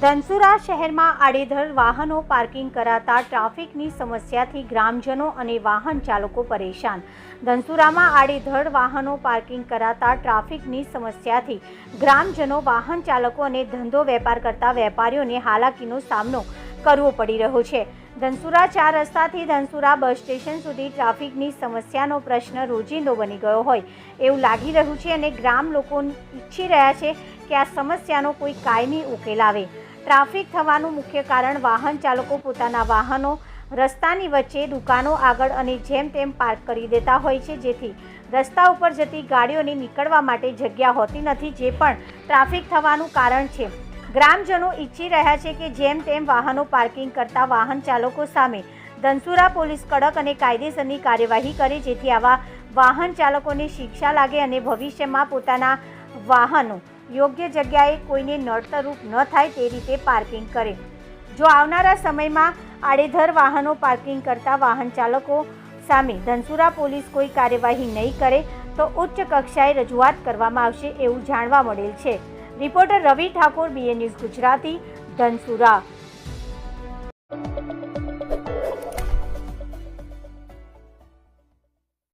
ધનસુરા શહેરમાં આડેધડ વાહનો પાર્કિંગ કરાતા ટ્રાફિકની સમસ્યાથી ગ્રામજનો અને વાહન ચાલકો પરેશાન. ધનસુરામાં આડેધડ વાહનો પાર્કિંગ કરાતા ટ્રાફિકની સમસ્યાથી ગ્રામજનો, વાહન ચાલકો અને ધંધો વેપાર કરતા વેપારીઓને હાલાકીનો સામનો કરવો પડી રહ્યો છે. ધનસુરા ચાર રસ્તાથી ધનસુરા બસ સ્ટેશન સુધી ટ્રાફિકની સમસ્યાનો પ્રશ્ન રોજિંદો બની ગયો હોય એવું લાગી રહ્યું છે અને ગ્રામ લોકો ઈચ્છી રહ્યા છે કે આ સમસ્યાનો કોઈ કાયમી ઉકેલ આવે. ટ્રાફિક થવાનું મુખ્ય કારણ વાહન ચાલકો પોતાના વાહનો, રસ્તાની વચ્ચે દુકાનો આગળ અને જેમ તેમ પાર્ક કરી દેતા હોય છે. જેથી રસ્તા ઉપર જતી ગાડીઓને નીકળવા માટે જગ્યા હોતી નથી, જે પણ ટ્રાફિક થવાનું કારણ છે. ગ્રામજનો ઈચ્છી રહ્યા છે કે જેમ તેમ વાહનો પાર્કિંગ કરતા વાહન ચાલકો સામે ધનસુરા પોલીસ કડક અને કાયદેસરની કાર્યવાહી કરે, જેથી આવા વાહન ચાલકોને શિક્ષા લાગે અને ભવિષ્યમાં પોતાના વાહનો યોગ્ય જગ્યાએ કોઈને નડતરરૂપ ન થાય તે રીતે પાર્કિંગ કરે. જો આવનારા સમયમાં આડેધર વાહનો પાર્કિંગ કરતા વાહન ચાલકો સામે ધનસુરા પોલીસ કોઈ કાર્યવાહી નહીં કરે, તો ઉચ્ચ કક્ષાએ રજૂઆત કરવામાં આવશે એવું જાણવા મળેલ છે. Reporter Ravi Thakor BA news Gujarati, Dhansura.